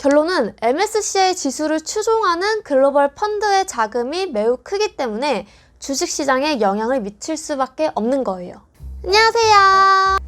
결론은 MSCI 지수를 추종하는 글로벌 펀드의 자금이 매우 크기 때문에 주식시장에 영향을 미칠 수밖에 없는 거예요. 안녕하세요.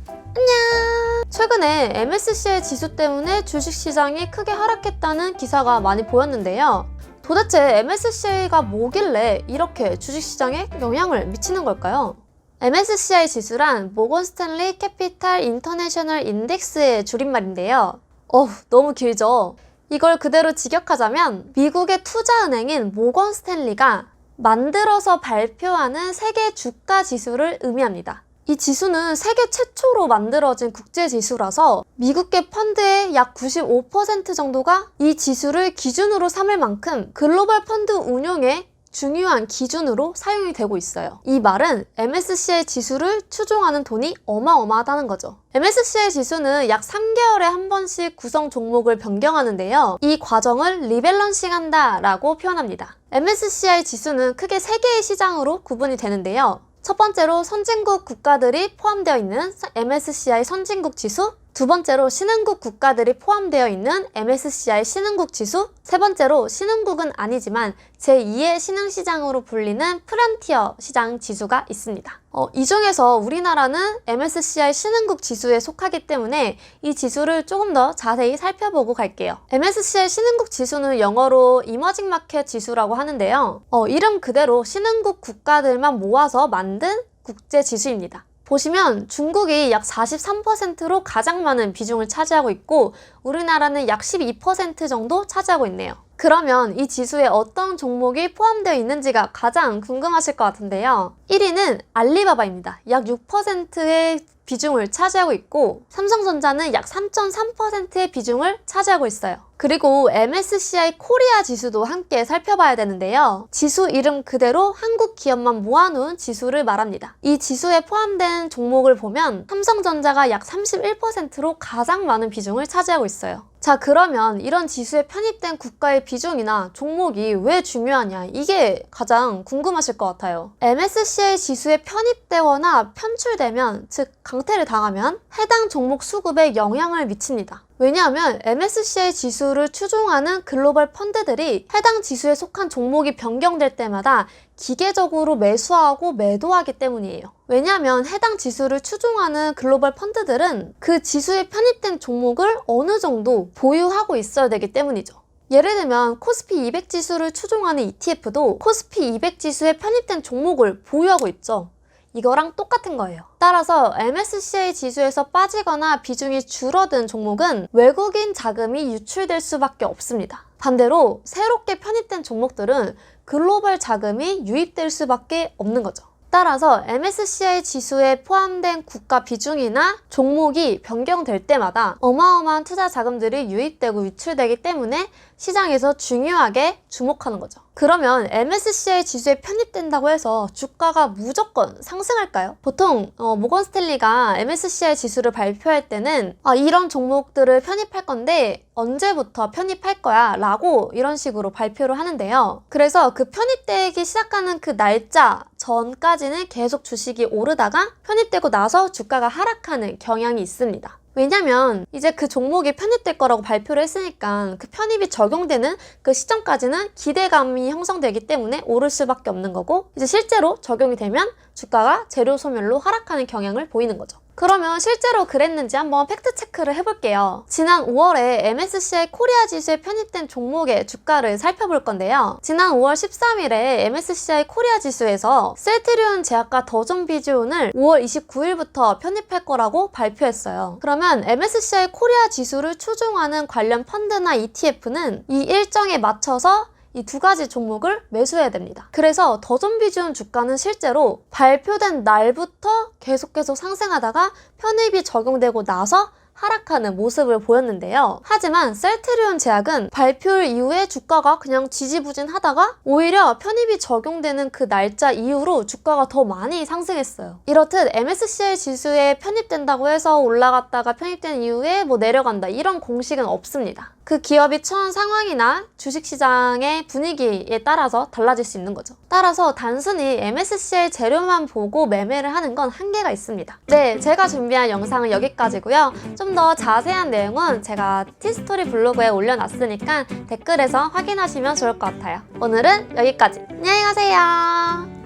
안녕. 최근에 MSCI 지수 때문에 주식시장이 크게 하락했다는 기사가 많이 보였는데요. 도대체 MSCI가 뭐길래 이렇게 주식시장에 영향을 미치는 걸까요? MSCI 지수란 모건 스탠리 캐피탈 인터내셔널 인덱스의 줄임말인데요. 어우, 너무 길죠? 이걸 그대로 직역하자면 미국의 투자은행인 모건 스탠리가 만들어서 발표하는 세계 주가 지수를 의미합니다. 이 지수는 세계 최초로 만들어진 국제 지수라서 미국계 펀드의 약 95% 정도가 이 지수를 기준으로 삼을 만큼 글로벌 펀드 운용에 중요한 기준으로 사용이 되고 있어요. 이 말은 MSCI 지수를 추종하는 돈이 어마어마하다는 거죠. MSCI 지수는 약 3개월에 한 번씩 구성 종목을 변경하는데요. 이 과정을 리밸런싱 한다 라고 표현합니다. MSCI 지수는 크게 3개의 시장으로 구분이 되는데요. 첫 번째로 선진국 국가들이 포함되어 있는 MSCI 선진국 지수, 두 번째로 신흥국 국가들이 포함되어 있는 MSCI 신흥국 지수, 세 번째로 신흥국은 아니지만 제2의 신흥시장으로 불리는 프런티어 시장 지수가 있습니다. 어, 이 중에서 우리나라는 MSCI 신흥국 지수에 속하기 때문에 이 지수를 조금 더 자세히 살펴보고 갈게요. MSCI 신흥국 지수는 영어로 이머징 마켓 지수라고 하는데요. 어, 이름 그대로 신흥국 국가들만 모아서 만든 국제 지수입니다. 보시면 중국이 약 43%로 가장 많은 비중을 차지하고 있고 우리나라는 약 12% 정도 차지하고 있네요. 그러면 이 지수에 어떤 종목이 포함되어 있는지가 가장 궁금하실 것 같은데요. 1위는 알리바바입니다. 약 6%의 비중을 차지하고 있고 삼성전자는 약 3.3%의 비중을 차지하고 있어요. 그리고 MSCI 코리아 지수도 함께 살펴봐야 되는데요. 지수 이름 그대로 한국 기업만 모아놓은 지수를 말합니다. 이 지수에 포함된 종목을 보면 삼성전자가 약 31%로 가장 많은 비중을 차지하고 있어요. 자, 그러면 이런 지수에 편입된 국가의 비중이나 종목이 왜 중요하냐? 이게 가장 궁금하실 것 같아요. MSCI 지수에 편입되거나 편출되면, 즉, 강퇴를 당하면 해당 종목 수급에 영향을 미칩니다. 왜냐하면 MSCI 지수를 추종하는 글로벌 펀드들이 해당 지수에 속한 종목이 변경될 때마다 기계적으로 매수하고 매도하기 때문이에요. 왜냐하면 해당 지수를 추종하는 글로벌 펀드들은 그 지수에 편입된 종목을 어느 정도 보유하고 있어야 되기 때문이죠. 예를 들면 코스피 200 지수를 추종하는 ETF도 코스피 200 지수에 편입된 종목을 보유하고 있죠. 이거랑 똑같은 거예요. 따라서 MSCI 지수에서 빠지거나 비중이 줄어든 종목은 외국인 자금이 유출될 수밖에 없습니다. 반대로 새롭게 편입된 종목들은 글로벌 자금이 유입될 수밖에 없는 거죠. 따라서 MSCI 지수에 포함된 국가 비중이나 종목이 변경될 때마다 어마어마한 투자 자금들이 유입되고 유출되기 때문에 시장에서 중요하게 주목하는 거죠. 그러면 MSCI 지수에 편입된다고 해서 주가가 무조건 상승할까요? 보통 어, 모건 스탠리가 MSCI 지수를 발표할 때는 아, 이런 종목들을 편입할 건데 언제부터 편입할 거야 라고 이런 식으로 발표를 하는데요. 그래서 그 편입되기 시작하는 그 날짜 전까지는 계속 주식이 오르다가 편입되고 나서 주가가 하락하는 경향이 있습니다. 왜냐면 이제 그 종목이 편입될 거라고 발표를 했으니까 그 편입이 적용되는 그 시점까지는 기대감이 형성되기 때문에 오를 수밖에 없는 거고 이제 실제로 적용이 되면 주가가 재료 소멸로 하락하는 경향을 보이는 거죠. 그러면 실제로 그랬는지 한번 팩트 체크를 해볼게요. 지난 5월에 MSCI 코리아 지수에 편입된 종목의 주가를 살펴볼 건데요. 지난 5월 13일에 MSCI 코리아 지수에서 셀트리온 제약과 더존 비즈온을 5월 29일부터 편입할 거라고 발표했어요. 그러면 MSCI 코리아 지수를 추종하는 관련 펀드나 ETF는 이 일정에 맞춰서 이 두 가지 종목을 매수해야 됩니다. 그래서 더존 비주온 주가는 실제로 발표된 날부터 계속 계속 상승하다가 편입이 적용되고 나서 하락하는 모습을 보였는데요. 하지만 셀트리온 제약은 발표 이후에 주가가 그냥 지지부진하다가 오히려 편입이 적용되는 그 날짜 이후로 주가가 더 많이 상승했어요. 이렇듯 MSCI 지수에 편입된다고 해서 올라갔다가 편입된 이후에 뭐 내려간다 이런 공식은 없습니다. 그 기업이 처한 상황이나 주식시장의 분위기에 따라서 달라질 수 있는 거죠. 따라서 단순히 MSCI 재료만 보고 매매를 하는 건 한계가 있습니다. 네, 제가 준비한 영상은 여기까지고요. 좀 좀더 자세한 내용은 제가 티스토리 블로그에 올려놨으니까 댓글에서 확인하시면 좋을 것 같아요. 오늘은 여기까지. 안녕히 가세요.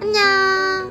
안녕.